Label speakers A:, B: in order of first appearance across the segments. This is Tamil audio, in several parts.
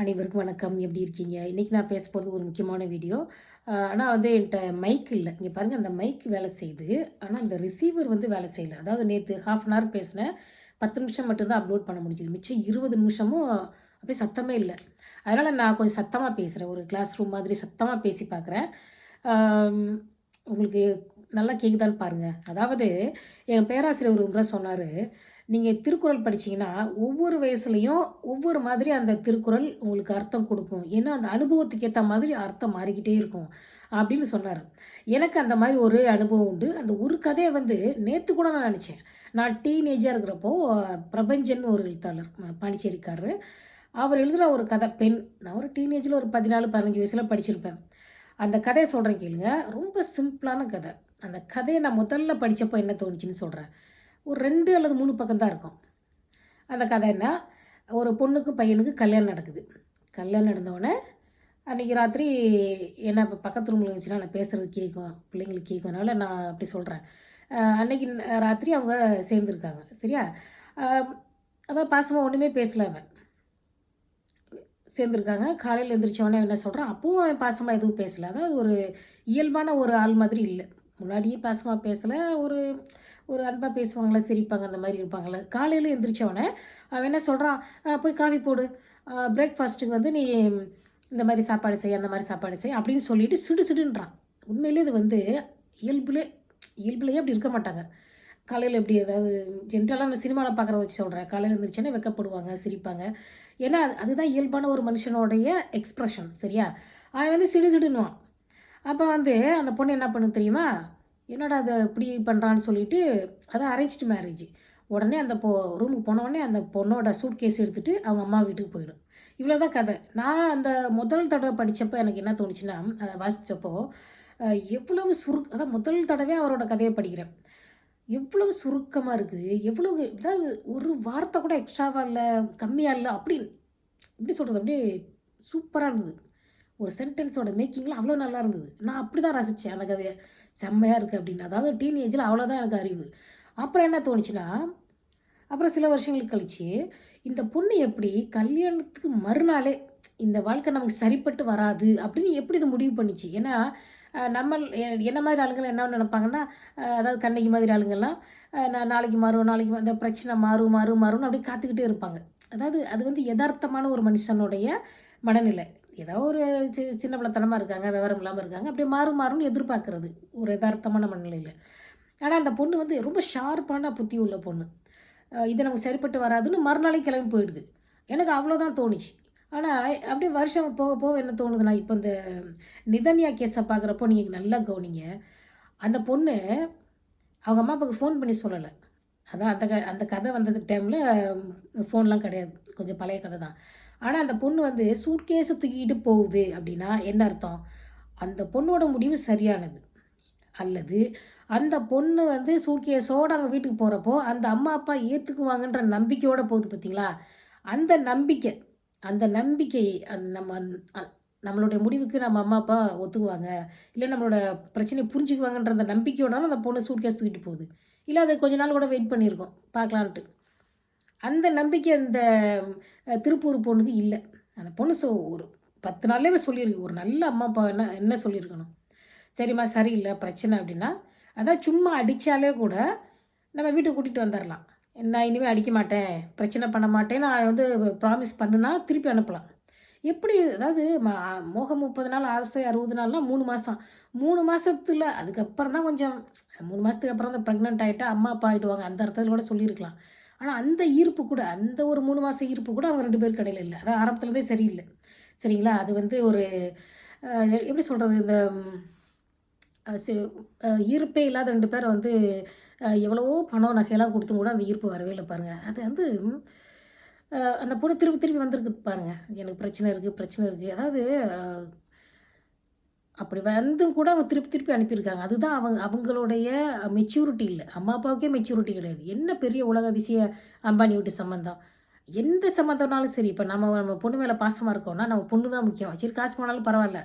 A: அனைவருக்கும் வணக்கம். எப்படி இருக்கீங்க? இன்றைக்கி நான் பேச போகிறது ஒரு முக்கியமான வீடியோ. ஆனால் வந்து என்கிட்ட மைக் இல்லை. இங்கே பாருங்கள் அந்த மைக் வேலை செய்யுது. ஆனால் அந்த ரிசீவர் வந்து வேலை செய்யலை. அதாவது நேற்று ஹாஃப் அன் ஹவர் பேசினேன். பத்து நிமிஷம் மட்டும்தான் அப்லோட் பண்ண முடிஞ்சுது. மிச்சம் இருபது நிமிஷமும் அப்படியே சத்தமே இல்லை. அதனால் நான் கொஞ்சம் சத்தமாக பேசுகிறேன் ஒரு கிளாஸ் ரூம் மாதிரி சத்தமாக பேசி பார்க்குறேன். உங்களுக்கு நல்லா கேட்குதான்னு பாருங்கள் அதாவது என் பேராசிரியர் ஒரு முறை சொன்னார். நீங்கள் திருக்குறள் படிச்சீங்கன்னா ஒவ்வொரு வயசுலையும் ஒவ்வொரு மாதிரி அந்த திருக்குறள் உங்களுக்கு அர்த்தம் கொடுக்கும். ஏன்னா அந்த அனுபவத்துக்கு ஏற்ற மாதிரி அர்த்தம் மாறிக்கிட்டே இருக்கும் அப்படின்னு சொன்னார். எனக்கு அந்த மாதிரி ஒரு அனுபவம் உண்டு. அந்த ஒரு கதையை வந்து நேற்று கூட நான் நினச்சேன். நான் டீனேஜாக இருக்கிறப்போ பிரபஞ்சன் ஒரு எழுத்தாளர் பாண்டிச்சேரிக்கார் அவர் எழுதுகிற ஒரு கதை பெண். நான் ஒரு டீனேஜில் ஒரு பதினாலு பதினஞ்சு வயசில் படிச்சிருப்பேன். அந்த கதையை சொல்கிறேன் கேளுங்க. ரொம்ப சிம்பிளான கதை. அந்த கதையை நான் முதல்ல படித்தப்போ என்ன தோணுச்சுன்னு சொல்கிறேன் ஒரு ரெண்டு அல்லது மூணு பக்கம் தான் இருக்கும். அந்த கதை என்ன? ஒரு பொண்ணுக்கு பையனுக்கு கல்யாணம் நடக்குது. கல்யாணம் நடந்தவுடனே அன்றைக்கி ராத்திரி என்ன இப்போ பக்கத்து ரூமில் இருந்துச்சுன்னா நான் பேசுகிறது கேட்கும் பிள்ளைங்களுக்கு கேட்கும்னால நான் அப்படி சொல்கிறேன் அன்றைக்கி ராத்திரி அவங்க சேர்ந்துருக்காங்க. சரியா? அதான் பாசமாக ஒன்றுமே பேசல அவன். சேர்ந்துருக்காங்க. காலையில் எழுந்திரிச்சவொடனே என்ன சொல்கிறான் அப்பவும் அவன் பாசமாக எதுவும் பேசலை. அதாவது ஒரு இயல்பான ஒரு ஆள் மாதிரி இல்லை. முன்னாடியே பாசமாக பேசலை. ஒரு ஒரு அன்பாக பேசுவாங்களே சிரிப்பாங்க அந்த மாதிரி இருப்பாங்களே காலையில் எந்திரிச்சவொடனே அவன் என்ன சொல்கிறான் போய் காஃபி போடு. பிரேக்ஃபாஸ்ட்டுக்கு வந்து நீ இந்த மாதிரி சாப்பாடு செய் அந்த மாதிரி சாப்பாடு செய் அப்படின்னு சொல்லிட்டு சிடு சிடுன்றான். உண்மையிலே இது வந்து இயல்புலே இயல்புலேயே அப்படி இருக்க மாட்டாங்க. காலையில் எப்படி ஏதாவது ஜென்ரலாக அந்த சினிமாவில் பார்க்குற வச்சு சொல்கிறேன் காலையில் இருந்துச்சுன்னா வெக்கப்படுவாங்க சிரிப்பாங்க. ஏன்னா அது அதுதான் இயல்பான ஒரு மனுஷனுடைய எக்ஸ்ப்ரெஷன் சரியா? அவன் வந்து சிடு சிடுன்னுவான். அப்போ வந்து அந்த பொண்ணு என்ன பண்ணு தெரியுமா? என்னடா அதை இப்படி பண்ணுறான்னு சொல்லிட்டு அதை அரேஞ்ச்டு மேரேஜ் உடனே அந்த பொ ரூமுக்கு போனவுடனே அந்த பொண்ணோட சூட் கேஸ் எடுத்துகிட்டு அவங்க அம்மா வீட்டுக்கு போயிடும். இவ்வளோ தான் கதை. நான் அந்த முதல் தடவை படித்தப்போ எனக்கு என்ன தோணுச்சுன்னா அதை வாசித்தப்போ எவ்வளவு சுருக் அதான் முதல் தடவை அவரோட கதையை படிக்கிறேன். எவ்வளவு சுருக்கமாக இருக்குது எவ்வளவு அதாவது ஒரு வார்த்தை கூட எக்ஸ்ட்ராவாக இல்லை கம்மியாக இல்லை அப்படின்னு எப்படி சொல்கிறது அப்படியே சூப்பராக இருந்தது. ஒரு சென்டென்ஸோட மேக்கிங்லாம் அவ்வளோ நல்லா இருந்தது. நான் அப்படி தான் ரசித்தேன் அந்த கதையை. செம்மையாக இருக்குது அப்படின்னு. அதாவது டீனேஜில் அவ்வளோதான் எனக்கு அறிவு. அப்புறம் என்ன தோணுச்சுன்னா அப்புறம் சில வருஷங்களுக்கு கழித்து இந்த பொண்ணு எப்படி கல்யாணத்துக்கு மறுநாளே இந்த வாழ்க்கை நமக்கு சரிப்பட்டு வராது அப்படின்னு எப்படி இதை முடிவு பண்ணிச்சு? ஏன்னா நம்ம என்ன மாதிரி ஆளுங்கள் என்ன நினைப்பாங்கன்னா அதாவது கண்ணகி மாதிரி ஆளுங்கள்லாம் நான் நாளைக்கு மாறும் நாளைக்கு அந்த பிரச்சனை மாறும் மாறும் மாறும்னு அப்படியே காத்துக்கிட்டே இருப்பாங்க. அதாவது அது வந்து யதார்த்தமான ஒரு மனுஷனுடைய மனநிலை. ஏதோ ஒரு சி சின்ன பிள்ளைத்தனமாக இருக்காங்க விவரம் இல்லாமல் இருக்காங்க. அப்படியே மாறும் மாறும்னு எதிர்பார்க்குறது ஒரு யதார்த்தமான மனநிலையில். ஆனால் அந்த பொண்ணு வந்து ரொம்ப ஷார்ப்பான புத்தி உள்ள பொண்ணு. இது நமக்கு சரிப்பட்டு வராதுன்னு மறுநாளே கிளம்பி போயிடுது. எனக்கு அவ்வளோதான் தோணுச்சு. ஆனால் அப்படியே வருஷம் போக போக என்ன தோணுதுன்னா இப்போ இந்த நிதன்யா கேஸை பார்க்குறப்போ நீங்கள் நல்லா கவனிங்க. அந்த பொண்ணு அவங்க அம்மா அப்பாவுக்கு ஃபோன் பண்ணி சொல்லலை. அதான் அந்த க அந்த கதை வந்தது டைமில் ஃபோன்லாம் கிடையாது. கொஞ்சம் பழைய கதை தான். ஆனால் அந்த பொண்ணு வந்து சூட்கேஸை தூக்கிட்டு போகுது அப்படின்னா என்ன அர்த்தம்? அந்த பொண்ணோட முடிவு சரியானது. அல்லது அந்த பொண்ணு வந்து சூட்கேஸோடு அங்கே வீட்டுக்கு போகிறப்போ அந்த அம்மா அப்பா ஏற்றுக்குவாங்கன்ற நம்பிக்கையோடு போகுது பார்த்தீங்களா அந்த நம்பிக்கை அந்த நம்பிக்கை நம்ம நம்மளுடைய முடிவுக்கு நம்ம அம்மா அப்பா ஒத்துக்குவாங்க. இல்லை நம்மளோட பிரச்சனையை புரிஞ்சுக்குவாங்கன்ற அந்த நம்பிக்கையோட அந்த பொண்ணு சூட்கேஸ் தூக்கிட்டு போகுது. இல்லை அது கொஞ்ச நாள் கூட வெயிட் பண்ணியிருக்கோம். பார்க்கலான்ட்டு. அந்த நம்பிக்கை அந்த திருப்பூர் பொண்ணுக்கு இல்லை. அந்த பொண்ணு ஸோ ஒரு பத்து நாள்லேயே சொல்லியிருக்கு ஒரு நல்ல அம்மா அப்பா என்ன என்ன சொல்லியிருக்கணும் சரிம்மா சரியில்லை பிரச்சனை அப்படின்னா அதான் சும்மா அடித்தாலே கூட நம்ம வீட்டுக்கு கூட்டிகிட்டு வந்துடலாம் நான் இனிமேல் அடிக்க மாட்டேன். பிரச்சனை பண்ண மாட்டேன். நான் வந்து ப்ராமிஸ் பண்ணுனா திருப்பி அனுப்பலாம். எப்படி அதாவது மோகம் முப்பது நாள் ஆசை அறுபது நாள்னால் மூணு மாதம் மூணு மாதத்தில் அதுக்கப்புறம் தான் கொஞ்சம் மூணு மாதத்துக்கு அப்புறம் தான் ப்ரெக்னென்ட் ஆகிட்டா அம்மா அப்பா ஆகிடுவாங்க அந்த அர்த்தத்தில் கூட சொல்லியிருக்கலாம் ஆனால் அந்த ஈர்ப்பு கூட அந்த ஒரு மூணு மாதம் ஈர்ப்பு கூட அவங்க ரெண்டு பேருக்கு கடையில் இல்லை. அதான் ஆரம்பத்துலேருந்தே சரியில்லை. சரிங்களா? அது வந்து ஒரு எப்படி சொல்கிறது இந்த ஈர்ப்பே இல்லாத ரெண்டு பேரை வந்து எவ்வளவோ பணம் நகையெல்லாம் கொடுத்தும் கூட அந்த ஈர்ப்பு வரவே இல்லை பாருங்கள் அது வந்து அந்த பொண்ணு திருப்பி திருப்பி வந்திருக்கு பாருங்கள் எனக்கு பிரச்சனை இருக்குது பிரச்சனை இருக்குது அதாவது அப்படி வந்தும் கூட அவங்க திருப்பி திருப்பி அனுப்பியிருக்காங்க. அதுதான் அவங்க அவங்களுடைய மெச்சூரிட்டி இல்லை. அம்மா அப்பாவுக்கே மெச்சூரிட்டி கிடையாது. என்ன பெரிய உலக அதிசய அம்பானி வீட்டு சம்மந்தம் எந்த சம்மந்தம்னாலும் சரி இப்போ நம்ம நம்ம பொண்ணு மேலே பாசமாக இருக்கோம்னா நம்ம பொண்ணு தான் முக்கியம். சரி காசு போனாலும் பரவாயில்ல.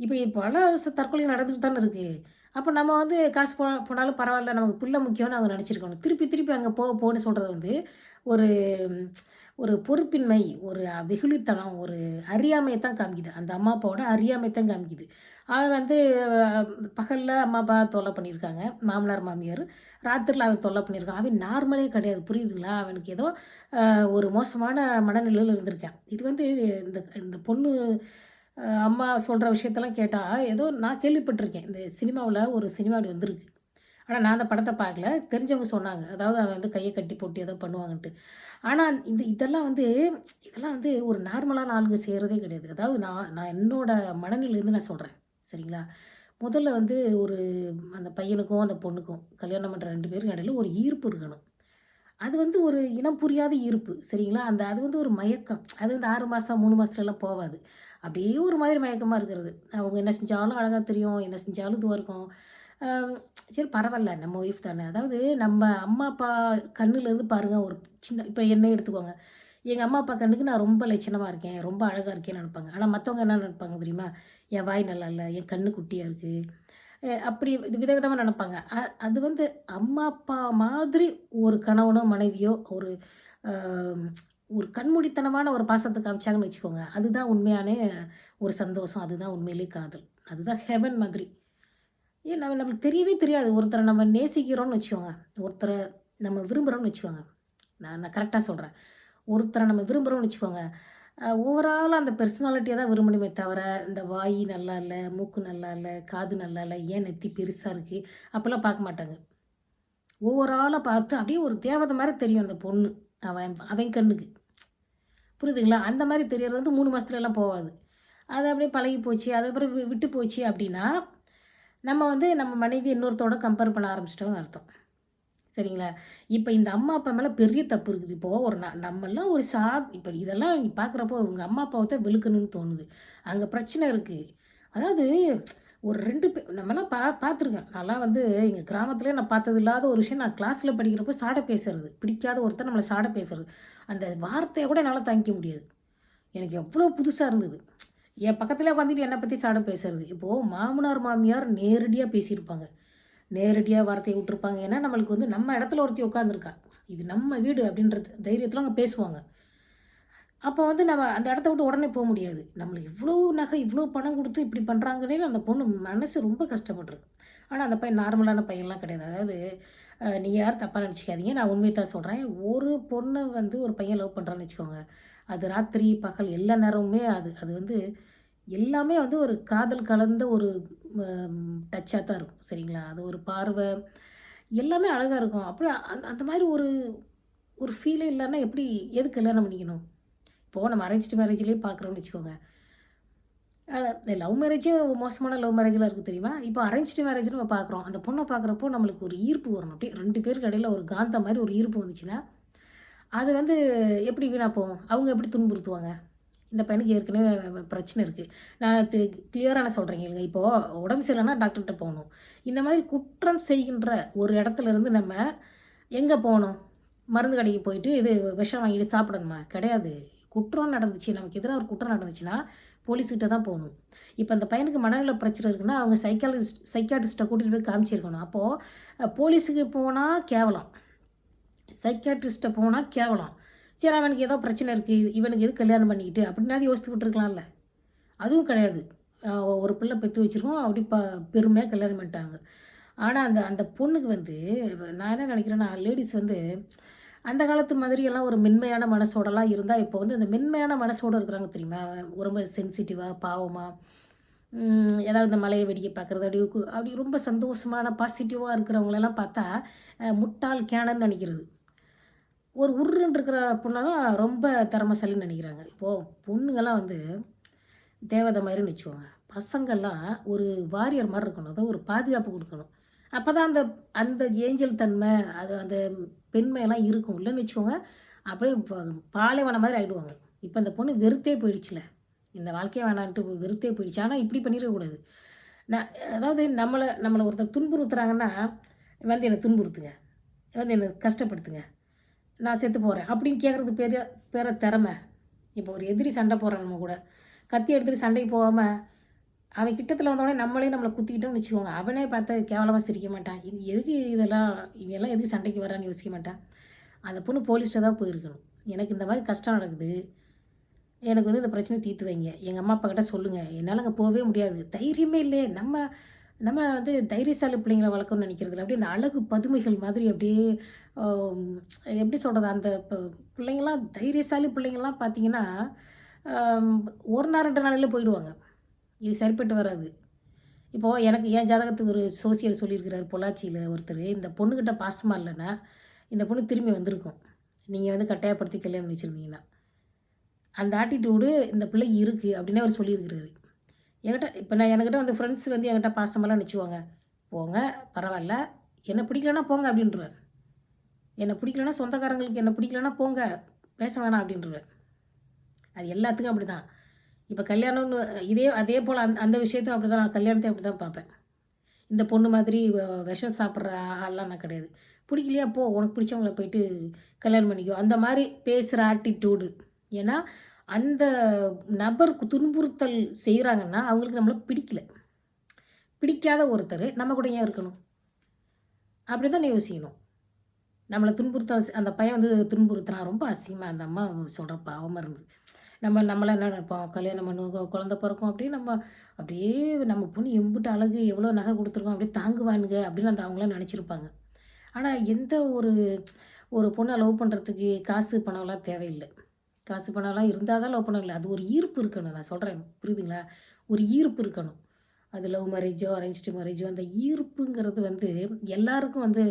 A: இப்போ பல தற்கொலை நடந்துட்டு தானே இருக்குது அப்போ நம்ம வந்து காசு போ போனாலும் பரவாயில்ல நமக்கு பிள்ளை முக்கியம்னு அவங்க நினச்சிருக்கணும். திருப்பி திருப்பி அங்கே போக போன்னு சொல்கிறது வந்து ஒரு ஒரு பொறுப்பின்மை ஒரு வெகுளித்தனம் ஒரு அறியாமையை தான் காமிக்குது. அந்த அம்மா அப்பாவோட அறியாமை தான் காமிக்குது. அவன் வந்து பகலில் அம்மா அப்பா தொல்லை பண்ணியிருக்காங்க. மாமனார் மாமியார் ராத்திரியில் அவன் தொல்லை பண்ணியிருக்கான். அவன் நார்மலே கிடையாது. புரியுதுங்களா? அவனுக்கு ஏதோ ஒரு மோசமான மனநிலையில் இருந்திருக்கான். இது வந்து இந்த இந்த பொண்ணு அம்மா சொல்கிற விஷயத்தெல்லாம் கேட்டால் ஏதோ நான் கேள்விப்பட்டிருக்கேன். இந்த சினிமாவில் ஒரு சினிமாடி வந்திருக்கு. ஆனால் நான் அந்த படத்தை பார்க்கல. தெரிஞ்சவங்க சொன்னாங்க. அதாவது அவன் வந்து கையை கட்டி போட்டு ஏதோ பண்ணுவாங்கன்ட்டு. ஆனால் இந்த இதெல்லாம் வந்து இதெல்லாம் வந்து ஒரு நார்மலான ஆளுங்க செய்கிறதே கிடையாது. அதாவது நான் நான் என்னோட மனநிலையிலேருந்து நான் சொல்கிறேன் சரிங்களா? முதல்ல வந்து ஒரு அந்த பையனுக்கும் அந்த பொண்ணுக்கும் கல்யாணம் பண்ணுற ரெண்டு பேருக்கும் இடையில ஒரு ஈர்ப்பு இருக்கணும். அது வந்து ஒரு இனம் புரியாத ஈர்ப்பு. சரிங்களா? அந்த அது வந்து ஒரு மயக்கம். அது வந்து ஆறு மாதம் மூணு மாதத்துலலாம் போகாது அப்படியே ஒரு மாதிரி மயக்கமாக இருக்கிறது. அவங்க என்ன செஞ்சாலும் அழகாக தெரியும். என்ன செஞ்சாலும் இதுவாக இருக்கும். சரி பரவாயில்ல. நம்ம ஒய்ஃப் தானே. அதாவது நம்ம அம்மா அப்பா கண்ணுலேருந்து பாருங்கள் ஒரு சின்ன இப்போ என்ன எடுத்துக்கோங்க. எங்கள் அம்மா அப்பா கண்ணுக்கு நான் ரொம்ப லட்சணமாக இருக்கேன். ரொம்ப அழகாக இருக்கேன்னு நினைப்பாங்க. ஆனால் மற்றவங்க என்ன நினைப்பாங்க தெரியுமா? என் வாய் நல்லா இல்லை என் கண்ணு குட்டியாக இருக்குது அப்படி இது விதவிதமாக நினப்பாங்க. அது வந்து அம்மா அப்பா மாதிரி ஒரு கணவனோ மனைவியோ ஒரு ஒரு கண்மூடித்தனமான ஒரு பாசத்தை காமிச்சாங்கன்னு வச்சுக்கோங்க. அதுதான் உண்மையான ஒரு சந்தோஷம். அதுதான் உண்மையிலே காதல். அதுதான் ஹெவன் மாதிரி. ஏன் நம்ம நம்மளுக்கு தெரியவே தெரியாது. ஒருத்தரை நம்ம நேசிக்கிறோம்னு வச்சுக்கோங்க. ஒருத்தரை நம்ம விரும்புகிறோம்னு வச்சுக்கோங்க. நான் நான் கரெக்டாக சொல்கிறேன் ஒருத்தரை நம்ம விரும்புகிறோம்னு வச்சுக்கோங்க. ஓவராலாக அந்த பெர்சனாலிட்டியை தான் விரும்பணுமே தவிர இந்த வாய் நல்லா இல்லை மூக்கு நல்லா இல்லை காது நல்லா இல்லை ஏன் நெத்தி பெருசாக இருக்குது அப்போல்லாம் பார்க்க மாட்டாங்க. ஓவராலாக பார்த்து அப்படியே ஒரு தேவதை மாதிரி தெரியும் அந்த பொண்ணு. அவன் அவன் கண்ணுக்கு. புரியுதுங்களா? அந்த மாதிரி தெரியறது வந்து மூணு மாதத்துலலாம் எல்லாம் போகாது. அது அப்படியே பழகி போச்சு அதுக்கப்புறம் வி- விட்டு போச்சு அப்படின்னா நம்ம வந்து நம்ம மனைவி இன்னொருத்தோட கம்பேர் பண்ண ஆரம்பிச்சிட்டோம்னு அர்த்தம். சரிங்களா? இப்போ இந்த அம்மா அப்பா மேலே பெரிய தப்பு இருக்குது. இப்போது ஒரு ந நம்மெல்லாம் ஒரு சா இப்போ இதெல்லாம் பார்க்குறப்போ இவங்க அம்மா அப்பாவை தான் வெளுக்கணும்னு தோணுது. அங்கே பிரச்சனை இருக்குது அதாவது ஒரு ரெண்டு பேர் நம்மலாம் பா பார்த்துருக்கேன் நல்லா வந்து எங்கள் கிராமத்துலேயே நான் பார்த்தது இல்லாத ஒரு விஷயம் நான் கிளாஸில் படிக்கிறப்போ சாடை பேசுறது. பிடிக்காத ஒருத்தர் நம்மளை சாடை பேசுறது. அந்த வார்த்தையை கூட என்னால் தாங்கிக்க முடியாது. எனக்கு எவ்வளோ புதுசாக இருந்தது. என் பக்கத்தில் உட்காந்துட்டு என்னை பற்றி சாட பேசுறது. இப்போது மாமனார் மாமியார் நேரடியாக பேசியிருப்பாங்க. நேரடியாக வார்த்தையை விட்டுருப்பாங்க. ஏன்னா நம்மளுக்கு வந்து நம்ம இடத்துல ஒருத்தி உட்காந்துருக்கா இது நம்ம வீடு அப்படின்றது தைரியத்தில் அவங்க பேசுவாங்க. அப்போ வந்து நம்ம அந்த இடத்த விட்டு உடனே போக முடியாது. நம்மளுக்கு இவ்வளோ நகை இவ்வளோ பணம் கொடுத்து இப்படி பண்ணுறாங்கன்னே அந்த பொண்ணு மனசு ரொம்ப கஷ்டப்பட்டுருக்கு. ஆனால் அந்த பையன் நார்மலான பையன்லாம் கிடையாது. அதாவது நீங்கள் யார்? தப்பாக நினச்சிக்காதீங்க. நான் உண்மையை தான் சொல்கிறேன் ஒரு பொண்ணை வந்து ஒரு பையன் லவ் பண்ணுறான்னு வச்சுக்கோங்க. அது ராத்திரி பகல் எல்லா நேரமுமே அது. அது வந்து எல்லாமே வந்து ஒரு காதல் கலந்த ஒரு டச்சாக தான் இருக்கும். சரிங்களா? அது ஒரு பார்வை. எல்லாமே அழகாக இருக்கும். அப்படி அந்த அந்த மாதிரி ஒரு ஒரு ஃபீலே இல்லைன்னா எப்படி எது கல்யாணம் பண்ணிக்கணும்? இப்போது நம்ம அரேஞ்ச்டு மேரேஜ்லேயே பார்க்குறோம்னு வச்சுக்கோங்க. லவ் மேரேஜே மோசமான லவ் மேரேஜ்லாம் இருக்குது தெரியுமா? இப்போ அரேஞ்ச்டு மேரேஜ் நம்ம பார்க்குறோம். அந்த பொண்ணை பார்க்குறப்போ நம்மளுக்கு ஒரு ஈர்ப்பு வரணும். அப்படியே ரெண்டு பேருக்கு இடையில ஒரு காந்த மாதிரி ஒரு ஈர்ப்பு வந்துச்சுன்னா அது வந்து எப்படி வீணாக போகும்? அவங்க எப்படி துன்புறுத்துவாங்க? இந்த பையனுக்கு ஏற்கனவே பிரச்சனை இருக்குது நான் கிளியராக நான் சொல்கிறேங்க இல்லைங்க இப்போது உடம்பு சரியில்லைன்னா டாக்டர்கிட்ட போகணும். இந்த மாதிரி குற்றம் செய்கின்ற ஒரு இடத்துல இருந்து நம்ம எங்கே போகணும்? மருந்து கடைக்கு போயிட்டு இது விஷம் வாங்கிட்டு சாப்பிடணுமா? கிடையாது. குற்றம் நடந்துச்சு. நமக்கு எதிராக ஒரு குற்றம் நடந்துச்சுன்னா போலீஸ்கிட்ட தான் போகணும். இப்போ அந்த பையனுக்கு மனநல பிரச்சனை இருக்குன்னா அவங்க சைக்காலஜிஸ்ட் சைக்காட்டிஸ்ட்டை கூட்டிகிட்டு போய் காமிச்சிருக்கணும். அப்போது போலீஸுக்கு போனால் கேவலம். சைக்காட்ரிஸ்ட்டை போனால் கேவலம். சரி அவனுக்கு ஏதோ பிரச்சனை இருக்குது இவனுக்கு எது கல்யாணம் பண்ணிக்கிட்டு? அப்படின்னாது யோசித்துக்கிட்டு இருக்கலாம்ல. அதுவும் கிடையாது. ஒரு பிள்ளை பெற்று வச்சிருக்கோம் அப்படி ப பெருமையாக கல்யாணம் பண்ணிட்டாங்க. ஆனால் அந்த அந்த பொண்ணுக்கு வந்து நான் என்ன நினைக்கிறேன்னா லேடிஸ் வந்து அந்த காலத்து மாதிரியெல்லாம் ஒரு மென்மையான மனசோடலாம் இருந்தால் இப்போ வந்து அந்த மென்மையான மனசோடு இருக்கிறாங்க தெரியுமா? ரொம்ப சென்சிட்டிவாக பாவமாக ஏதாவது இந்த மலையை வெடிக்க பார்க்குறது அப்படி கு- அப்படி ரொம்ப சந்தோஷமான பாசிட்டிவாக இருக்கிறவங்களெல்லாம் பார்த்தா முட்டால் முட்டாள் கேனன்னு நினைக்கிறது. ஒரு உருன்னு இருக்கிற பொண்ணை ரொம்ப திறமசாலின்னு நினைக்கிறாங்க. இப்போது பொண்ணுங்கள்லாம் வந்து தேவதை மாதிரின்னு வச்சுக்கோங்க. பசங்கள்லாம் ஒரு வாரியர் மாதிரி இருக்கணும். அதாவது ஒரு பாதுகாப்பு கொடுக்கணும். அப்போ தான் அந்த அந்த ஏஞ்சல் தன்மை அது அந்த பெண்மையெல்லாம் இருக்கும். இல்லைன்னு வச்சுக்கோங்க அப்படியே பாலைவனம் மாதிரி ஆகிடுவாங்க இப்போ அந்த பொண்ணு வெறுத்தே போயிடுச்சுல. இந்த வாழ்க்கையை வேணான்ட்டு வெறுத்தே போயிடுச்சு. ஆனால் இப்படி பண்ணிடக்கூடாது நான் அதாவது நம்மளை நம்மளை ஒருத்தர் துன்புறுத்துறாங்கன்னா வந்து என்னை துன்புறுத்துங்க. வந்து என்னை கஷ்டப்படுத்துங்க. நான் செத்து போகிறேன் அப்படின்னு கேட்குறது பெரிய பேர திறமை. இப்போ ஒரு எதிரி சண்டை போடுறோம் நம்ம கூட. கத்தி எடுத்துகிட்டு சண்டைக்கு போகாமல் அவன் கிட்டத்தில் வந்தோடனே நம்மளே நம்மளை குத்திக்கிட்டோம்னு வச்சுக்கோங்க. அவனே பார்த்தா கேவலமாக சிரிக்க மாட்டான். இது எதுக்கு இதெல்லாம் இவெல்லாம் எதுக்கு சண்டைக்கு வரான்னு யோசிக்க மாட்டான். அந்த பொண்ணு போலீஸ்ட்ட தான் போயிருக்கணும். எனக்கு இந்த மாதிரி கஷ்டம் நடக்குது. எனக்கு வந்து இந்த பிரச்சனை தீர்த்து வைங்க. எங்கள் அம்மா அப்பா கிட்ட சொல்லுங்கள் என்னால் அங்கே போகவே முடியாது. தைரியமே இல்லையே. நம்ம நம்ம வந்து தைரியசாலி பிள்ளைங்களை வளர்க்கணும்னு நினைக்கிறதுல அப்படியே அந்த அழகு பதுமைகள் மாதிரி அப்படியே எப்படி சொல்கிறது அந்த இப்போ பிள்ளைங்களாம் தைரியசாலி பிள்ளைங்கள்லாம் பார்த்தீங்கன்னா ஒரு நாள் ரெண்டு நாளையில் போயிடுவாங்க. இது சரிப்பட்டு வராது. இப்போது எனக்கு என் ஜாதகத்துக்கு ஒரு சோசியல் சொல்லியிருக்கிறார் பொள்ளாச்சியில் ஒருத்தர். இந்த பொண்ணுக்கிட்ட பாசமாக இல்லைன்னா இந்த பொண்ணு திரும்பி வந்திருக்கும். நீங்கள் வந்து கட்டாயப்படுத்தி கல்யாணம் வச்சுருந்தீங்கன்னா. அந்த ஆட்டிடியூடு இந்த பிள்ளை இருக்குது அப்படின்னு அவர் சொல்லியிருக்கிறாரு. என்கிட்ட இப்போ நான் என்கிட்ட வந்து ஃப்ரெண்ட்ஸ் வந்து என்கிட்ட பாசமெல்லாம் நிச்சுவாங்க போங்க பரவாயில்ல. என்னை பிடிக்கலனா போங்க அப்படின்றேன் என்னை பிடிக்கலனா சொந்தக்காரங்களுக்கு என்னை பிடிக்கலனா போங்க. பேச வேணாம் அப்படின்றேன் அது எல்லாத்துக்கும் அப்படி தான் இப்போ கல்யாணம்னு இதே அதே போல் அந்த அந்த விஷயத்தையும் அப்படி தான் நான் கல்யாணத்தை அப்படி தான் பார்ப்பேன். இந்த பொண்ணு மாதிரி வ- விஷம் சாப்பிட்ற ஆள்லாம் நான் கிடையாது. பிடிக்கலையா? போ. உனக்கு பிடிச்சவங்கள போயிட்டு கல்யாணம் பண்ணிக்கோ. அந்த மாதிரி பேசுகிற ஆட்டிடியூடு ஏன்னா அந்த நபருக்கு துன்புறுத்தல் செய்கிறாங்கன்னா அவங்களுக்கு நம்மளை பிடிக்கல. பிடிக்காத ஒருத்தர் நம்ம கூட ஏன் இருக்கணும். அப்படி தான் யோசிக்கணும். நம்மளை துன்புறுத்த அந்த பையன் வந்து துன்புறுத்துறான் ரொம்ப அசிங்கமாக அந்த அம்மா சொல்கிற பாவமாக இருந்தது. நம்ம நம்மளாம் என்ன நினைப்போம்? கல்யாணம் பண்ணுவோம் குழந்த பிறக்கும் அப்படியே நம்ம அப்படியே நம்ம பொண்ணு எம்பிட்டு அழகு எவ்வளோ நகை கொடுத்துருக்கோம் அப்படியே தாங்குவானுங்க அப்படின்னு அந்த அவங்களாம் நினச்சிருப்பாங்க. ஆனால் எந்த ஒரு ஒரு பொண்ணை லவ் பண்ணுறதுக்கு காசு பணம்லாம் தேவையில்லை. காசு பணம்லாம் இருந்தால் தான் லவ் பண்ணல அது ஒரு ஈர்ப்பு இருக்கணும். நான் சொல்கிறேன் புரியுதுங்களா? ஒரு ஈர்ப்பு இருக்கணும். அது லவ் மேரேஜோ அரேஞ்ச்டு மேரேஜோ அந்த ஈர்ப்புங்கிறது வந்து எல்லாருக்கும் வந்து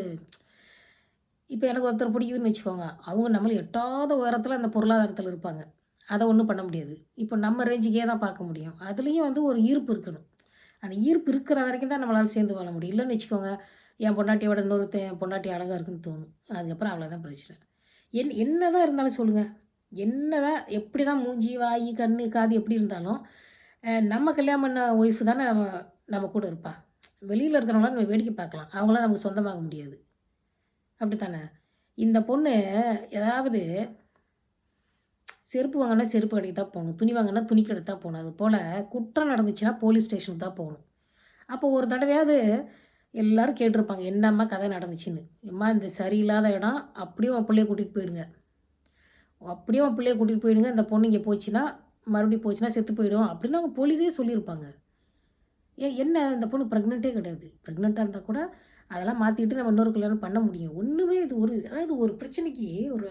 A: இப்போ எனக்கு ஒருத்தர் பிடிக்குதுன்னு வச்சுக்கோங்க. அவங்க நம்மளை எட்டாத உயரத்தில் அந்த பொருளாதாரத்தில் இருப்பாங்க. அதை ஒன்றும் பண்ண முடியாது. இப்போ நம்ம ரேஞ்சுக்கே தான் பார்க்க முடியும். அதுலேயும் வந்து ஒரு ஈர்ப்பு இருக்கணும். அந்த ஈர்ப்பு இருக்கிற வரைக்கும் தான் நம்மளால் சேர்ந்து வாழ முடியும். இல்லைன்னு வச்சுக்கோங்க என் பொண்டாட்டியோட இன்னொருத்தன் என் பொண்டாட்டி அழகாக இருக்குன்னு தோணும். அதுக்கப்புறம் அவ்வளோதான் பிரச்சனை. என் என்ன தான் இருந்தாலும் சொல்லுங்கள் என்ன தான் எப்படி தான் மூஞ்சி வாய் கண் காது எப்படி இருந்தாலும் நம்ம கல்யாணம் பண்ண ஒய்ஃபு தானே நம்ம நம்ம கூட இருப்பா. வெளியில் இருக்கிறவங்களாம் நம்ம வேடிக்கை பார்க்கலாம். அவங்களாம் நமக்கு சொந்தமாக முடியாது. அப்படி தானே இந்த பொண்ணு ஏதாவது செருப்பு வாங்கினா செருப்பு கடைக்கு தான் போகணும். துணி வாங்கினா துணி கடைக்கு தான் போகணும். அது போல் குற்றம் நடந்துச்சுன்னா போலீஸ் ஸ்டேஷனுக்கு தான் போகணும். அப்போ ஒரு தடவையாவது எல்லோரும் கேட்டிருப்பாங்க என்னம்மா கதை நடந்துச்சுன்னு. எம்மா இந்த சரியில்லாத இடம் அப்படியே உன் பிள்ளைய கூட்டிகிட்டு போயிடுங்க அப்படியே உன் பிள்ளைய கூட்டிகிட்டு போயிடுங்க. இந்த பொண்ணு இங்கே போச்சுன்னா மறுபடியும் போச்சுன்னா செத்து போயிடும். அப்படின்னு அவங்க போலீஸே சொல்லியிருப்பாங்க. ஏ என்ன? இந்த பொண்ணு ப்ரெக்னெண்ட்டே கிடையாது. ப்ரெக்னெண்ட்டாக இருந்தால் கூட அதெல்லாம் மாற்றிட்டு நம்ம இன்னொரு கல்யாணம் பண்ண முடியும். ஒன்றுமே இது ஒரு அதாவது ஒரு பிரச்சனைக்கு ஒரு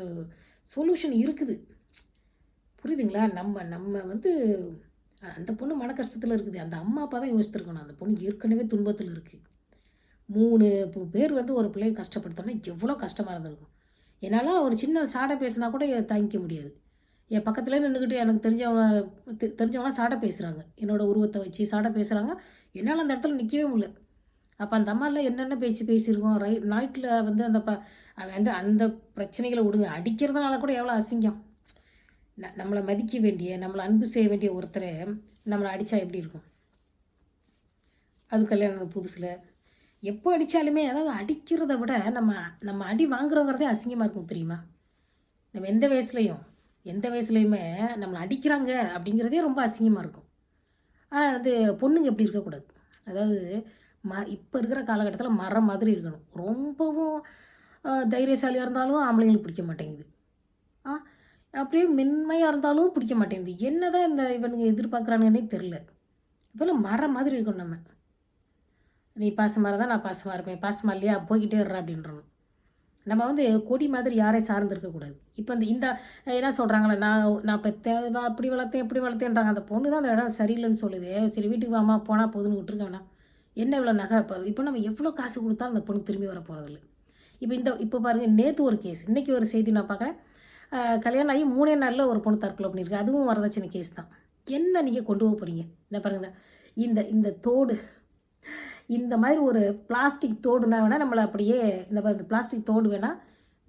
A: சொல்யூஷன் இருக்குது. புரியுதுங்களா? நம்ம நம்ம வந்து அந்த பொண்ணு மன கஷ்டத்தில் இருக்குது. அந்த அம்மா அப்பா தான் யோசிச்சிருக்கணும் அந்த பொண்ணு ஏற்கனவே துன்பத்தில் இருக்குது மூணு பேர் வந்து ஒரு பிள்ளையை கஷ்டப்படுத்தோன்னா எவ்வளோ கஷ்டமாக இருந்திருக்கும். என்னால் ஒரு சின்ன சாடை பேசினா கூட தாங்கிக்க முடியாது. என் பக்கத்தில் நின்றுக்கிட்டு எனக்கு தெரிஞ்சவங்க தெ- தெரிஞ்சவங்களாம் சாடை பேசுகிறாங்க என்னோடய உருவத்தை வச்சு சாடை பேசுகிறாங்க என்னால் அந்த இடத்துல நிற்கவே முடியல. அப்போ அந்த அம்மாவில் என்னென்ன பேச்சு பேசியிருக்கோம்? ரை நைட்டில் வந்து அந்த ப வந்து அந்த பிரச்சனைகளை விடுங்க. அடிக்கிறதுனால கூட எவ்வளோ அசிங்கம். ந- நம்மளை மதிக்க வேண்டிய நம்மளை அன்பு செய்ய வேண்டிய ஒருத்தரை நம்மளை அடித்தா எப்படி இருக்கும்? அது கல்யாணம் புதுசில் எப்போ அடித்தாலுமே அதாவது அடிக்கிறத விட நம்ம நம்ம அடி வாங்குறோங்கிறதே அசிங்கமாக இருக்கும் தெரியுமா? நம்ம எந்த வயசுலேயும் எந்த வயசுலையுமே நம்மளை அடிக்கிறாங்க அப்படிங்கிறதே ரொம்ப அசிங்கமாக இருக்கும். ஆனால் வந்து பொண்ணுங்க எப்படி இருக்கக்கூடாது. அதாவது ம இப்போ இருக்கிற காலகட்டத்தில் மரம் மாதிரி இருக்கணும். ரொம்பவும் தைரியசாலியாக இருந்தாலும் ஆம்பளைங்களுக்கு பிடிக்க மாட்டேங்குது. ஆ அப்படியே மென்மையாக இருந்தாலும் பிடிக்க மாட்டேங்குது. என்னதான் இந்த இவனுங்க எதிர்பார்க்குறானுங்கன்னே தெரில இப்போல்லாம் மரம் மாதிரி இருக்கணும் நம்ம. நீ பாசமாக இருந்தால் நான் பாசமாக இருப்பேன். பாசமாக இல்லையா? போய்கிட்டே இருறா அப்படின்றணும். நம்ம வந்து கொடி மாதிரி யாரையும் சார்ந்து இருக்கக்கூடாது இப்போ இந்த இந்த என்ன சொல்கிறாங்களே நான் நான் பெத்த அப்படி வளர்த்தேன் இப்படி வளர்த்தேன்றாங்க. அந்த பொண்ணு தான் அந்த இடம் சரியில்லைன்னு சொல்லுது. சரி வீட்டுக்கு வாமா போனால் போதுன்னு விட்டுருக்க வேணாம். என்ன இவ்வளோ நகை? இப்போ இப்போ நம்ம எவ்வளோ காசு கொடுத்தாலும் அந்த பொண்ணு திரும்பி வர போகிறதில்ல இப்போ இந்த இப்போ பாருங்கள் நேற்று ஒரு கேஸ் இன்றைக்கி ஒரு செய்தி நான் பார்க்குறேன். கல்யாணம் ஆகி மூணே நாளில் ஒரு பொண்ணு தற்கொலை பண்ணியிருக்கு. அதுவும் வரதட்சணை கேஸ் தான். என்ன நீங்கள் கொண்டு போக போகிறீங்க இந்த பாருங்க இந்த இந்த தோடு. இந்த மாதிரி ஒரு பிளாஸ்டிக் தோடுனா வேணால் நம்மளை அப்படியே இந்த மாதிரி இந்த பிளாஸ்டிக் தோடு வேணால்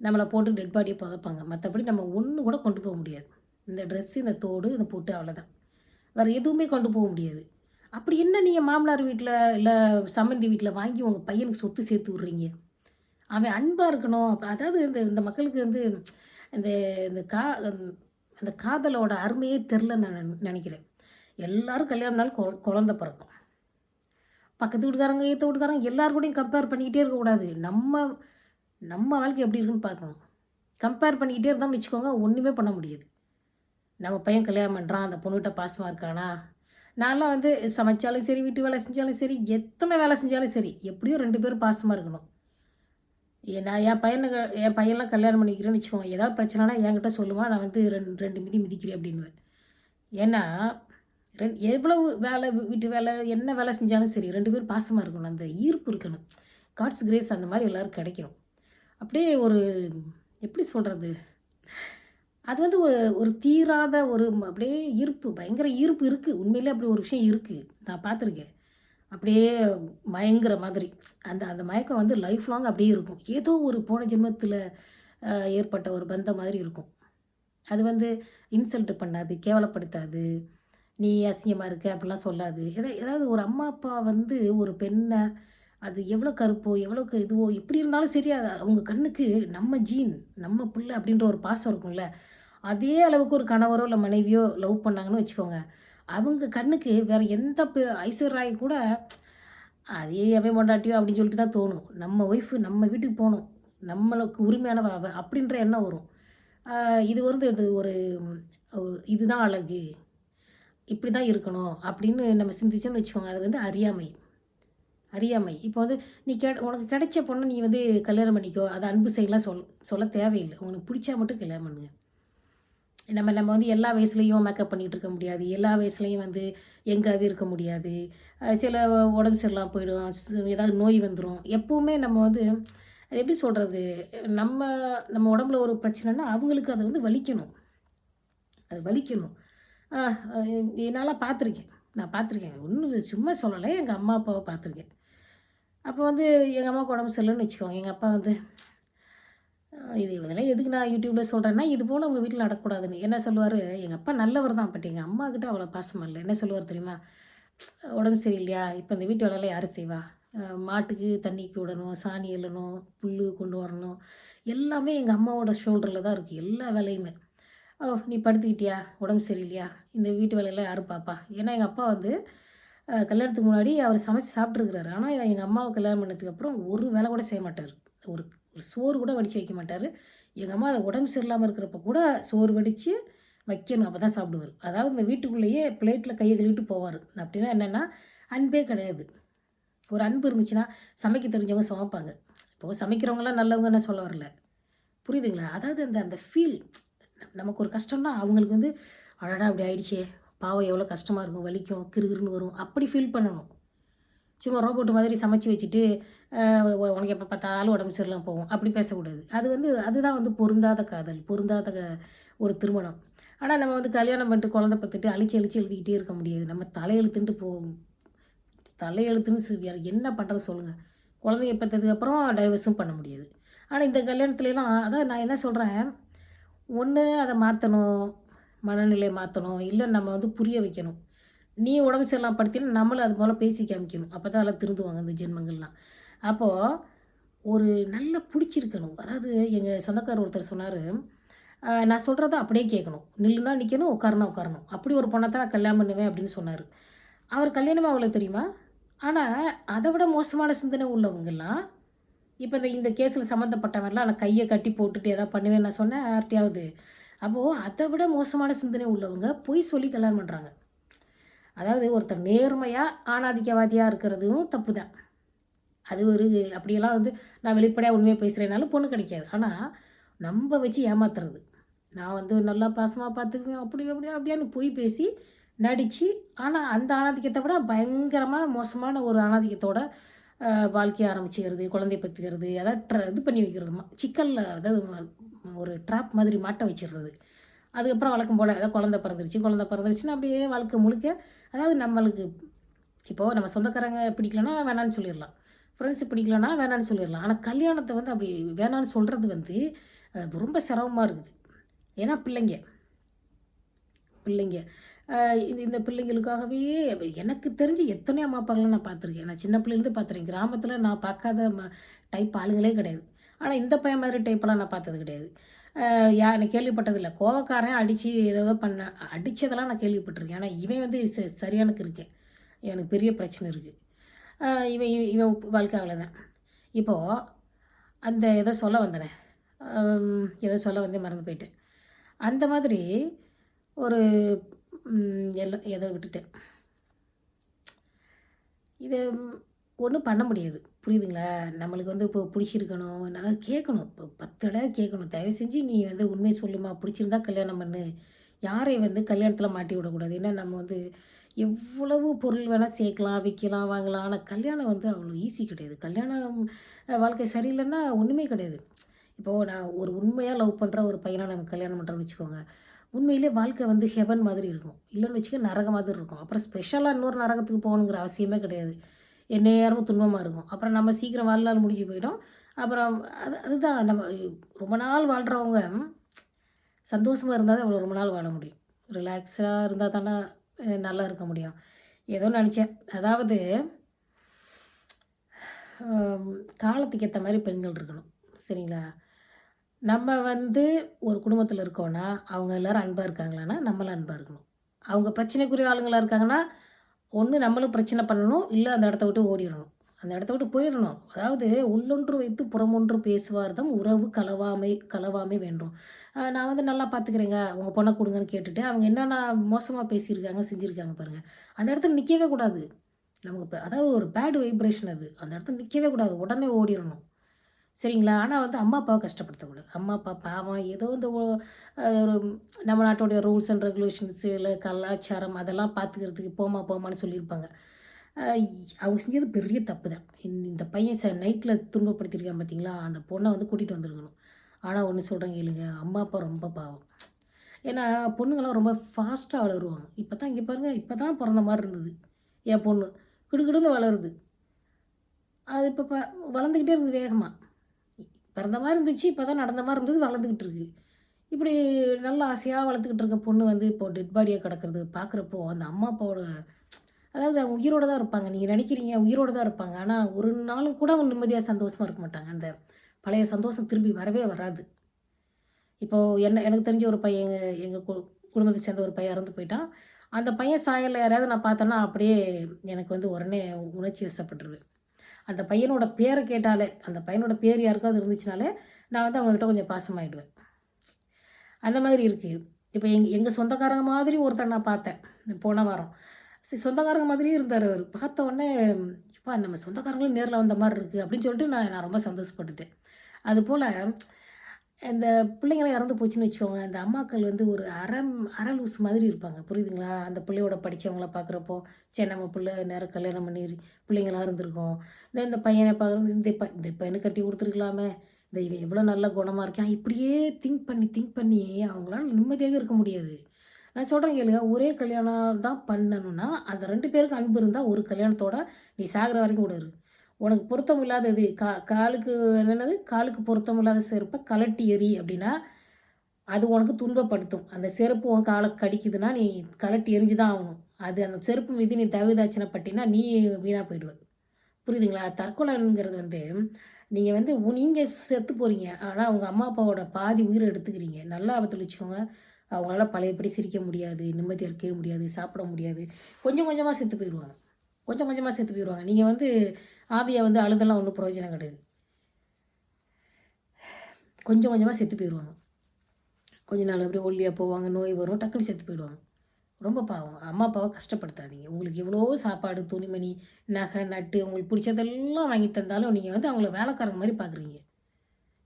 A: நம்மளை போட்டு டெட் பாடியை புதைப்பாங்க. மற்றபடி நம்ம ஒன்று கூட கொண்டு போக முடியாது. இந்த ட்ரெஸ்ஸு இந்த தோடு இந்த போட்டு அவ்வளோதான் வேறு எதுவுமே கொண்டு போக முடியாது. அப்படி என்ன நீங்கள் மாமனார் வீட்டில் இல்லை சம்மந்தி வீட்டில் வாங்கி உங்கள் பையனுக்கு சொத்து சேர்த்து விட்றீங்க? அவன் அன்பாக இருக்கணும். அதாவது இந்த இந்த மக்களுக்கு வந்து இந்த இந்த கா அந்த காதலோட அருமையே தெரிலன்னு நான் நினைக்கிறேன். எல்லாரும் கல்யாணம்னாலும் கொ குழந்த பிறக்கும். பக்கத்து வீட்டுக்காரங்க ஏற்ற வீட்டுக்காரங்க எல்லாருக்கூடையும் கம்பேர் பண்ணிக்கிட்டே இருக்கக்கூடாது. நம்ம நம்ம வாழ்க்கை எப்படி இருக்குன்னு பார்க்கணும். கம்பேர் பண்ணிக்கிட்டே இருந்தோம்னு வச்சுக்கோங்க ஒன்றுமே பண்ண முடியாது. நம்ம பையன் கல்யாணம் பண்ணுறான் அந்த பொண்ணுகிட்ட பாசமாக இருக்கானா? நான்லாம் வந்து சமைச்சாலும் சரி வீட்டு வேலை செஞ்சாலும் சரி எத்தனை வேலை செஞ்சாலும் சரி எப்படியும் ரெண்டு பேரும் பாசமாக இருக்கணும். ஏ நான் என் பையனை என் பையன்லாம் கல்யாணம் பண்ணிக்கிறேன்னு வச்சுக்கோங்க ஏதாவது பிரச்சனைனா என்கிட்ட சொல்லுவான் நான் வந்து ரெண்டு ரெண்டு மிதி மிதிக்கிறேன் அப்படின்னு ஏன்னா ரெண்டு எவ்வளவு வேலை வீட்டு வேலை என்ன வேலை செஞ்சாலும் சரி ரெண்டு பேரும் பாசமாக இருக்கணும். அந்த ஈர்ப்பு இருக்கணும். காட்ஸ் கிரேஸ் அந்த மாதிரி எல்லோரும் கிடைக்கணும். அப்படியே ஒரு எப்படி சொல்கிறது அது வந்து ஒரு ஒரு தீராத ஒரு அப்படியே ஈர்ப்பு பயங்கர ஈர்ப்பு இருக்குது உண்மையிலே அப்படி ஒரு விஷயம் இருக்குது நான் பார்த்துருக்கேன். அப்படியே மயங்குற மாதிரி. அந்த அந்த மயக்கம் வந்து லைஃப் லாங் அப்படியே இருக்கும். ஏதோ ஒரு போன ஜென்மத்தில் ஏற்பட்ட ஒரு பந்தம் மாதிரி இருக்கும். அது வந்து இன்சல்ட் பண்ணாது கேவலப்படுத்தாது. நீ அசிங்கமாக இருக்க அப்படிலாம் சொல்லாது. எதா ஏதாவது ஒரு அம்மா அப்பா வந்து ஒரு பெண்ணை அது எவ்வளோ கருப்போ எவ்வளோ இதுவோ இப்படி இருந்தாலும் சரி அது அவங்க கண்ணுக்கு நம்ம ஜீன் நம்ம பிள்ளை அப்படின்ற ஒரு பாசம் இருக்கும்ல அதே அளவுக்கு ஒரு கணவரோ இல்லை மனைவியோ லவ் பண்ணாங்கன்னு வச்சுக்கோங்க அவங்க கண்ணுக்கு வேறு எந்த பெ- ஐஸ்வர்யாய் கூட அதே அவன் பொண்டாட்டியோ அப்படின்னு சொல்லிட்டு தான் தோணும். நம்ம ஒய்ஃபு நம்ம வீட்டுக்கு போகணும் நம்மளுக்கு உரிமையானவ அவ அப்படின்ற எண்ணம் வரும். இது வந்து இது ஒரு இதுதான் அழகு. இப்படி தான் இருக்கணும் அப்படின்னு நம்ம சிந்திச்சோம்னு வச்சுக்கோங்க. அது வந்து அறியாமை. அறியாமை. இப்போ வந்து நீ கெ உனக்கு கிடைச்ச பொண்ணை நீ வந்து கல்யாணம் பண்ணிக்கோ. அது அன்பு செய்யலாம் சொல் சொல்ல தேவையில்லை. உனக்கு பிடிச்சா மட்டும் கல்யாணம் பண்ணுங்க. நம்ம நம்ம வந்து எல்லா வயசுலேயும் மேக்கப் பண்ணிகிட்டு இருக்க முடியாது. எல்லா வயசுலேயும் வந்து எங்காவது இருக்க முடியாது. சில உடம்பு சரியில்லாம போயிடும். ஏதாவது நோய் வந்துடும் எப்போவுமே நம்ம வந்து அது எப்படி சொல்கிறது நம்ம நம்ம உடம்புல ஒரு பிரச்சனைனா அவங்களுக்கு அது வந்து வலிக்கணும். அது வலிக்கணும். என்னால் பார்த்துருக்கேன் நான் பார்த்துருக்கேன் ஒன்றும் சும்மா சொல்லலை. எங்கள் அம்மா அப்பாவை பார்த்துருக்கேன் அப்போ வந்து எங்கள் அம்மாவுக்கு உடம்பு சரியில்லைன்னு வச்சுக்கோங்க. எங்கள் அப்பா வந்து இது இதெல்லாம் எதுக்கு நான் யூடியூப்பில் சொல்கிறேன்னா இது போல் உங்கள் வீட்டில் நடக்கக்கூடாதுன்னு. என்ன சொல்லுவார்? எங்கள் அப்பா நல்லவர் தான் பட் எங்கள் அம்மா கிட்ட அவ்வளோ பாசமாக இல்லை. என்ன சொல்லுவார் தெரியுமா? உடம்பு சரியில்லையா? இப்போ இந்த வீட்டு வேலையில் யார் செய்வா? மாட்டுக்கு தண்ணிக்கு விடணும் சாணி எள்ளணும் புல் கொண்டு வரணும். எல்லாமே எங்கள் அம்மாவோட ஷோல்டரில் தான் இருக்குது எல்லா வேலையுமே. ஓ நீ படுத்துக்கிட்டியா? உடம்பு சரியில்லையா? இந்த வீட்டு வேலையெல்லாம் யாரும் பாப்பா? ஏன்னா எங்கள் அப்பா வந்து கல்யாணத்துக்கு முன்னாடி அவர் சமைச்சு சாப்பிட்ருக்குறாரு ஆனால் எங்கள் அம்மாவை கல்யாணம் பண்ணதுக்கப்புறம் ஒரு வேலை கூட செய்ய மாட்டார். ஒரு ஒரு சோறு கூட வடித்து வைக்க மாட்டார். எங்கள் அம்மா அதை உடம்பு சரியில்லாமல் இருக்கிறப்ப கூட சோறு வடித்து வைக்கணும். அப்போ தான் சாப்பிடுவார். அதாவது இந்த வீட்டுக்குள்ளேயே பிளேட்டில் கையை கழுவிட்டு போவார். அப்படின்னா என்னென்னா அன்பே கிடையாது. ஒரு அன்பு இருந்துச்சுன்னா சமைக்க தெரிஞ்சவங்க சமைப்பாங்க. இப்போது சமைக்கிறவங்களாம் நல்லவங்க நான் சொல்ல வரல. புரியுதுங்களா? அதாவது அந்த அந்த ஃபீல் நமக்கு ஒரு கஷ்டம்னா அவங்களுக்கு வந்து அழடா அப்படி ஆயிடுச்சே பாவம் எவ்வளோ கஷ்டமாக இருக்கும் வலிக்கும் கிருகிருன்னு வரும் அப்படி ஃபீல் பண்ணணும். சும்மா ரோபோட் மாதிரி சமைச்சு வச்சுட்டு உனக்கு எப்போ பார்த்தாலும் உடம்பு சரியில்லாம போவோம் அப்படி பேசக்கூடாது. அது வந்து அதுதான் வந்து பொருந்தாத காதல் பொருந்தாத க- ஒரு திருமணம். ஆனால் நம்ம வந்து கல்யாணம் பண்ணிட்டு குழந்தை பார்த்துட்டு அழிச்சு அழிச்சு எழுதிக்கிட்டே இருக்க முடியாது. நம்ம தலையெழுத்துன்ட்டு போகும் தலையெழுத்துன்னு சி- என்ன பண்ணுறது சொல்லுங்கள் குழந்தைய பெற்றதுக்கப்புறம் டைவர்ஸும் பண்ண முடியாது. ஆனால் இந்த கல்யாணத்துலலாம் அதான் நான் என்ன சொல்கிறேன் ஒன்று அதை மாற்றணும் மனநிலையை மாற்றணும் இல்லை நம்ம வந்து புரிய வைக்கணும். நீ உடம்பு சரியில்லாம படுத்தினா நம்மளும் அது போல் பேசி காமிக்கணும். அப்போ தான் எல்லாம் திருந்துவாங்க இந்த ஜென்மங்கள்லாம். அப்போது ஒரு நல்ல பிடிச்சிருக்கணும். அதாவது எங்கள் சொந்தக்காரர் ஒருத்தர் சொன்னார் நான் சொல்கிறத அப்படியே கேட்கணும். நில்லுனா நிற்கணும் உட்காரனா உட்காரணும். அப்படி ஒரு பொண்ணை தான் நான் கல்யாணம் பண்ணுவேன் அப்படின்னு சொன்னார். அவர் கல்யாணமாக அவ்வளோ தெரியுமா? ஆனால் அதை விட மோசமான சிந்தனை உள்ளவங்கெல்லாம் இப்போ இந்த இந்த கேஸில் சம்மந்தப்பட்டவன்லாம் நான் கையை கட்டி போட்டுட்டு எதாவது பண்ணுவேன் நான் சொன்னேன் யார்ட்டையாவது அப்போது அதை விட மோசமான சிந்தனை உள்ளவங்க பொய் சொல்லி கல்யாணம் பண்ணுறாங்க அதாவது ஒருத்தர் நேர்மையாக ஆணாதிக்கவாதியாக இருக்கிறதும் தப்பு தான் அது ஒரு அப்படியெல்லாம் வந்து நான் வெளிப்படையாக உண்மையை பேசுகிறேனாலும் பொண்ணு கிடைக்காது. ஆனால் நம்ம வச்சு ஏமாத்துறது. நான் வந்து நல்லா பாசமாக பார்த்துக்குவேன் அப்படி அப்படி அப்படியான்னு பொய் பேசி நடித்து ஆனால் அந்த ஆணாதிக்கத்தை விட பயங்கரமான மோசமான ஒரு ஆணாதிக்கத்தோட வாழ்க்கைய ஆரம்பிச்சுக்கிறது குழந்தைய பற்றிக்கிறது அதாவது ட்ர இது பண்ணி வைக்கிறது. சிக்கலில் அதாவது ஒரு ட்ராப் மாதிரி மாட்ட வச்சிடுறது. அதுக்கப்புறம் வழக்கம் போல் ஏதாவது குழந்தை பிறந்துருச்சு குழந்தை பிறந்துருச்சுன்னா அப்படியே வாழ்க்கை முழுக்க அதாவது நம்மளுக்கு இப்போது நம்ம சொந்தக்காரங்க பிடிக்கலன்னா வேணான்னு சொல்லிடலாம். ஃப்ரெண்ட்ஸ் பிடிக்கலன்னா வேணான்னு சொல்லிடலாம். ஆனால் கல்யாணத்தை வந்து அப்படி வேணான்னு சொல்கிறது வந்து ரொம்ப சிரமமாக இருக்குது. ஏன்னா பிள்ளைங்க பிள்ளைங்க. இந்த இந்த பிள்ளைங்களுக்காகவே எனக்கு தெரிஞ்சு எத்தனை அம்மா அப்பாங்களை நான் பார்த்துருக்கேன். நான் சின்ன பிள்ளைலேருந்து பார்த்துருக்கேன். கிராமத்தில் நான் பார்க்காத ம டைப் ஆளுங்களே கிடையாது. ஆனால் இந்த பையன் மாதிரி டைப்பெல்லாம் நான் பார்த்தது கிடையாது. யா நான் கேள்விப்பட்டதில்லை. கோவக்காரன் அடித்து ஏதோ பண்ண அடித்ததெல்லாம் நான் கேள்விப்பட்டிருக்கேன். ஆனால் இவன் வந்து ச சரியானுக்கு இருக்கேன் எனக்கு பெரிய பிரச்சனை இருக்குது இவன் இவன் இவன் வாழ்க்கை அவ்வளோதான் இப்போது அந்த ஏதோ சொல்ல வந்தனே. ஏதோ சொல்ல வந்து மறந்து போயிட்டேன். அந்த மாதிரி ஒரு எல்லாம் எதை விட்டுட்டேன்? இது ஒன்றும் பண்ண முடியாது. புரியுதுங்களா? நம்மளுக்கு வந்து இப்போ பிடிச்சிருக்கணும். நான் கேட்கணும். இப்போ பத்து தடவை கேட்கணும். தயவு செஞ்சு நீ வந்து உண்மையை சொல்லுமா? பிடிச்சிருந்தா கல்யாணம் பண்ணு. யாரையும் வந்து கல்யாணத்தில் மாட்டி விடக்கூடாது? ஏன்னா நம்ம வந்து எவ்வளவு பொருள் வேணால் சேர்க்கலாம் விற்கலாம் வாங்கலாம். ஆனால் கல்யாணம் வந்து அவ்வளோ ஈஸி கிடையாது. கல்யாணம் வாழ்க்கை சரியில்லைன்னா ஒன்றுமே கிடையாது. இப்போது நான் ஒரு உண்மையாக லவ் பண்ணுற ஒரு பையனை நம்ம கல்யாணம் பண்ணுறோன்னு வச்சுக்கோங்க. உண்மையிலே வாழ்க்கை வந்து ஹெவன் மாதிரி இருக்கும். இல்லைன்னு வச்சுக்க நரகம் மாதிரி இருக்கும். அப்புறம் ஸ்பெஷலாக இன்னொரு நரகத்துக்கு போகணுங்கிற அவசியமே கிடையாது. எந்நேரமும் துன்பமாக இருக்கும். அப்புறம் நம்ம சீக்கிரம் வாழ்நாள் முடிஞ்சு போயிடும். அப்புறம் அது அதுதான் நம்ம ரொம்ப நாள் வாழ்கிறவங்க சந்தோஷமாக இருந்தால் தான் அவ்வளோ ரொம்ப நாள் வாழ முடியும். ரிலாக்ஸாக இருந்தால் தானே நல்லா இருக்க முடியும். ஏதோ நினச்சேன். அதாவது காலத்துக்கு ஏற்ற மாதிரி பெண்கள் இருக்கணும். சரிங்களா? நம்ம வந்து ஒரு குடும்பத்தில் இருக்கோன்னா அவங்க எல்லாரும் அன்பாக இருக்காங்களான்னா நம்மளும் அன்பாக இருக்கணும். அவங்க பிரச்சனைக்குரிய ஆளுங்களாக இருக்காங்கன்னா ஒன்று நம்மளும் பிரச்சனை பண்ணணும் இல்லை அந்த இடத்த விட்டு ஓடிடணும். அந்த இடத்த விட்டு போயிடணும். அதாவது உள்ளொன்று வைத்து புறமொன்று பேசுவார்தம் உறவு கலவாமை கலவாமை வேண்டும் நான் வந்து நல்லா பார்த்துக்கிறேங்க உங்கள் பொண்ணை கொடுங்கன்னு கேட்டுட்டு அவங்க என்னென்ன மோசமாக பேசியிருக்காங்க செஞ்சுருக்காங்க பாருங்கள் அந்த இடத்துல நிற்கவே கூடாது. நமக்கு இப்போ அதாவது ஒரு பேட் வைப்ரேஷன் அது. அந்த இடத்துல நிற்கவே கூடாது. உடனே ஓடிடணும். சரிங்களா? ஆனால் வந்து அம்மா அப்பாவை கஷ்டப்படுத்தக்கூடாது அம்மா அப்பா பாவம் ஏதோ இந்த ஒரு நம்ம நாட்டோடைய ரூல்ஸ் அண்ட் ரெகுலேஷன்ஸு இல்லை கலாச்சாரம் அதெல்லாம் பார்த்துக்கிறதுக்கு போமா போமான்னு சொல்லியிருப்பாங்க. அவங்க செஞ்சது பெரிய தப்பு தான். இந்த பையன் சார் நைட்டில் துன்பப்படுத்தியிருக்கான் பார்த்தீங்களா அந்த பொண்ணை வந்து கூட்டிகிட்டு வந்துருக்கணும். ஆனால் ஒன்று சொல்கிறேன் கேளுங்க அம்மா அப்பா ரொம்ப பாவம். ஏன்னா பொண்ணுங்களாம் ரொம்ப ஃபாஸ்ட்டாக வளருவாங்க. இப்போ தான் இங்கே பாருங்கள் இப்போ தான் பிறந்த மாதிரி இருந்தது என் பொண்ணு. கிடுகிடுன்னு வளருது. அது இப்போ ப வளர்ந்துக்கிட்டே இருக்குது வேகமாக பிறந்த மாதிரி இருந்துச்சு இப்போ தான் நடந்த மாதிரி இருந்தது வளர்ந்துக்கிட்டு இருக்கு. இப்படி நல்ல ஆசையாக வளர்த்துக்கிட்டு இருக்க பொண்ணு வந்து இப்போ டெட் பாடியாக கிடக்கிறது பார்க்குறப்போ அந்த அம்மா அப்பாவோட அதாவது அவங்க உயிரோடு தான் இருப்பாங்க. நீங்கள் நினைக்கிறீங்க உயிரோடு தான் இருப்பாங்க. ஆனால் ஒரு நாளும் கூட அவங்க நிம்மதியாக சந்தோஷமாக இருக்க மாட்டாங்க. அந்த பழைய சந்தோஷம் திரும்பி வரவே வராது. இப்போது என்ன எனக்கு தெரிஞ்ச ஒரு பையன் எங்கள் எங்கள் குடும்பத்தை சேர்ந்த ஒரு பையன் இறந்து போயிட்டான். அந்த பையன் சாயலில் யாராவது நான் பார்த்தேன்னா அப்படியே எனக்கு வந்து உடனே உணர்ச்சி வசப்பட்டுருவேன் அந்த பையனோட பேரை கேட்டாலே அந்த பையனோட பேர் யாருக்காவது இருந்துச்சுனாலே நான் வந்து அவங்கக்கிட்ட கொஞ்சம் பாசமாயிடுவேன். அந்த மாதிரி இருக்குது இப்போ எங் எங்கள் சொந்தக்காரங்க மாதிரி ஒருத்தர் நான் பார்த்தேன். போன வாரம். சரி சொந்தக்காரங்க மாதிரியே இருந்தார் அவர். பார்த்த உடனே இப்போ நம்ம சொந்தக்காரங்களும் நேரில் வந்த மாதிரி இருக்குது அப்படின்னு சொல்லிட்டு நான் நான் ரொம்ப சந்தோஷப்பட்டுட்டேன். அதுபோல் இந்த பிள்ளைங்களாம் இறந்து போச்சுன்னு வச்சுக்கோங்க அந்த அம்மாக்கள் வந்து ஒரு அறம் அறலூஸ் மாதிரி இருப்பாங்க. புரியுதுங்களா? அந்த பிள்ளையோட படித்தவங்கள பார்க்குறப்போ சரி நம்ம பிள்ளை நேரம் கல்யாணம் பண்ணி பிள்ளைங்களாக இருந்திருக்கோம். இந்த இந்த பையனை பார்க்குறது இந்த ப இந்த பையனை கட்டி கொடுத்துருக்கலாமே. இந்த இவன் எவ்வளோ நல்ல குணமாக இருக்கான். இப்படியே திங்க் பண்ணி திங்க் பண்ணி அவங்களால நிம்மதியாக இருக்க முடியாது. நான் சொல்கிறேன் கேளுங்க ஒரே கல்யாணம் தான் பண்ணணும்னா அந்த ரெண்டு பேருக்கு அன்பு இருந்தால் ஒரு கல்யாணத்தோட நீ சாகிற வரைக்கும் கூட இரு. உனக்கு பொருத்தம் இல்லாதது கா காலுக்கு என்னென்னது காலுக்கு பொருத்தம் இல்லாத செருப்பை கலட்டி எறி அப்படின்னா அது உனக்கு துன்பப்படுத்தும். அந்த செருப்பு உன் காலை கடிக்குதுன்னா நீ கலட்டி எரிஞ்சு தான் ஆகணும். அது அந்த செருப்பு மீது நீ தகுதாச்சின பட்டினா நீ வீணாக போயிடுவ. புரியுதுங்களா? தற்கொலைங்கிறது வந்து நீங்கள் வந்து நீங்கள் செத்து போகிறீங்க ஆனால் உங்கள் அம்மா அப்பாவோட பாதி உயிரை எடுத்துக்கிறீங்க. நல்லா ஆபத்தில் அவங்களால பழையபடி சிரிக்க முடியாது நிம்மதியாக இருக்கவே முடியாது சாப்பிட முடியாது. கொஞ்சம் கொஞ்சமாக செத்து போயிடுவாங்க. கொஞ்சம் கொஞ்சமாக செத்து போயிடுவாங்க நீங்கள் வந்து ஆவியை வந்து அழுதெல்லாம் ஒன்றும் பிரயோஜனம் கிடையாது. கொஞ்சம் கொஞ்சமாக செத்து போயிடுவாங்க கொஞ்ச நாள் அப்படியே ஒல்லியாக போவாங்க நோய் வரும் டக்குன்னு செத்து போயிடுவாங்க. ரொம்ப பாவம். அம்மா அப்பாவை கஷ்டப்படுத்தாதீங்க. உங்களுக்கு எவ்வளோ சாப்பாடு துணிமணி நகை நட்டு உங்களுக்கு பிடிச்சதெல்லாம் வாங்கி தந்தாலும் நீங்கள் வந்து அவங்கள வேலைக்காரங்க மாதிரி பார்க்குறீங்க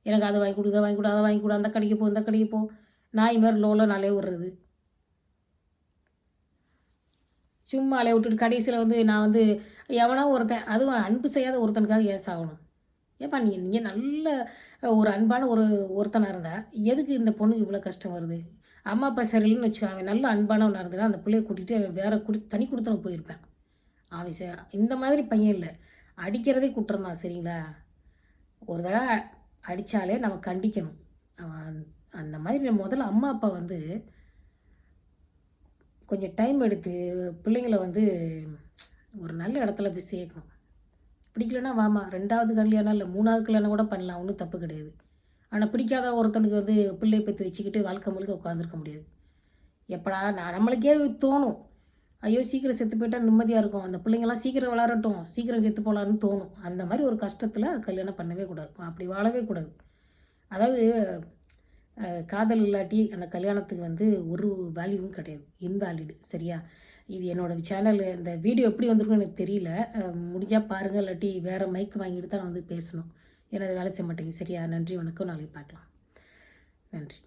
A: எனக்கு அதை வாங்கி கொடு இதை வாங்கி கொடு அதை வாங்கி கொடு அந்த கடைக்கு போ இந்த கடைக்கு போ. நாய் மாதிரி லோவில் நாளே விடுறது சும்மா அலைய விட்டுட்டு கடைசியில் வந்து நான் வந்து எவனோ ஒருத்தன் அதுவும் அன்பு செய்யாத ஒருத்தனுக்காக ஏஸ் ஆகணும் ஏப்பா நீ நீங்கள் நல்ல ஒரு அன்பான ஒரு ஒருத்தனாக இருந்தால் எதுக்கு இந்த பொண்ணுக்கு இவ்வளோ கஷ்டம் வருது? அம்மா அப்பா சரியில்லைன்னு வச்சுக்கோங்க நல்ல அன்பானவனாக இருந்தால் அந்த பிள்ளைய கூட்டிகிட்டு வேறு வேற குடி தனி கொடுத்தனு போயிருப்பேன். அவன் இந்த மாதிரி பையன் இல்லை. அடிக்கிறதே குற்றம் சரிங்களா? ஒரு தடவை அடித்தாலே நம்ம கண்டிக்கணும். அவன் அந்த மாதிரி முதல்ல அம்மா அப்பா வந்து கொஞ்சம் டைம் எடுத்து பிள்ளைங்களை வந்து ஒரு நல்ல இடத்துல போய் சேர்க்கணும். பிடிக்கலன்னா வாமா ரெண்டாவது கல்யாணம் இல்லை மூணாவது கல்யாணம் கூட பண்ணலாம் ஒன்றும் தப்பு கிடையாது. ஆனால் பிடிக்காத ஒருத்தனுக்கு வந்து பிள்ளை பற்றி வச்சுக்கிட்டு வாழ்க்கை முழுக்க உட்காந்துருக்க முடியாது. எப்படா நான் நம்மளுக்கே தோணும். ஐயோ சீக்கிரம் செத்து போயிட்டால் நிம்மதியாக இருக்கும். அந்த பிள்ளைங்களாம் சீக்கிரம் வளரட்டும் சீக்கிரம் செத்து போகலான்னு தோணும். அந்த மாதிரி ஒரு கஷ்டத்தில் கல்யாணம் பண்ணவே கூடாது. அப்படி வாழவே கூடாது. அதாவது காதல் இல்லாட்டி அந்த கல்யாணத்துக்கு வந்து ஒரு வேல்யூவும் கிடையாது. இன்வேலிடு சரியா? இது என்னோடய சேனல் இந்த வீடியோ எப்படி வந்திருக்கும் எனக்கு தெரியல. முடிஞ்சால் பாருங்கள் இல்லாட்டி வேறு மைக் வாங்கிட்டு தான் நான் வந்து பேசணும். ஏன்னா வேலை செய்ய மாட்டேங்க சரியா? நன்றி வணக்கம். நாளைக்கு பார்க்கலாம். நன்றி.